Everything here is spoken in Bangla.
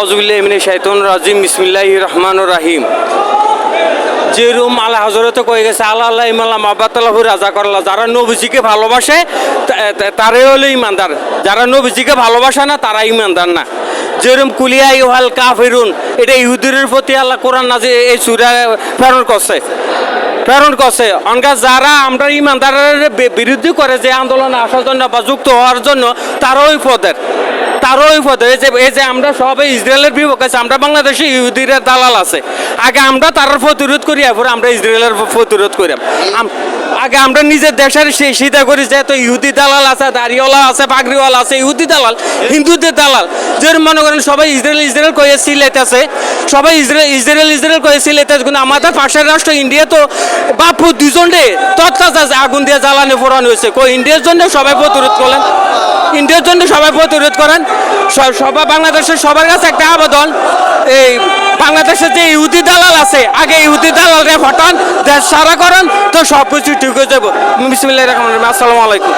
আউজুবিল্লাহ শাইতন রাজিম বিসমিল্লাহ রহমান রাহিম। যে রুম আল্লাহ হজরতে কয়ে গেছে, আল্লাহ আল্লাহ ইমাল্লাহ মাবাতাল্লাহু রাজা করলা যারা নবীজিকে ভালোবাসে তারাই হলো ইমানদার। যারা নবীজিকে ভালোবাসে না, তারা ইমানদার না। যেরকম কুলিয়া ইহাল কাফিরুন, এটা ইহুদের প্রতি আল্লাহ কোরআন এই সুরা প্রেরণ করছে। প্রেরণ করছে। অনকা যারা আমরা ইমানদারের বিরুদ্ধে করে যে আন্দোলনে আসার জন্য বা যুক্ত হওয়ার জন্য তারও ওই পদের। তারও ওই পদে এই যে এই যে আমরা সবাই ইসরায়েলের বিপক্ষে আছে, আমরা বাংলাদেশে ইহুদিরা দালাল আছে। আগে আমরা তার প্রতিরোধ করি, এরপর আমরা ইসরায়েলের প্রতিরোধ করি। আগে আমরা নিজের দেশের সেই সিধা করি যে, তো ইহুদি দালাল আছে, দাড়িওয়ালা আছে, পাগড়িওয়ালা আছে, ইহুদি দালাল, হিন্দুদের দালাল। যে মনে করেন, সবাই ইসরায়েল ইসরায়েল কয়ে সিলেতেছে সবাই ইসরায়েল ইসরায়েল ইসরায়েল কয়ে সিলেতেছে কিন্তু আমাদের পাশের রাষ্ট্র ইন্ডিয়া তো বাপু দুজনে তৎকাজ আগুন দিয়ে জ্বালানি পোড়ানো হয়েছে। কই, ইন্ডিয়ার জন্য সবাই প্রতিরোধ করলেন? ইন্ডিয়ার জন্য সবাই প্রতিরোধ করেন। সবাই বাংলাদেশের সবার কাছে একটা আবেদন। এই বাংলাদেশের যে ইহুদি দালাল আছে, আগে ইহুদি দালালরে হটান দেশ সারা করেন, তো সব কিছু ঠিক হয়ে যাব। বিসমিল্লাহ রহমান রহিম। আসসালামু আলাইকুম।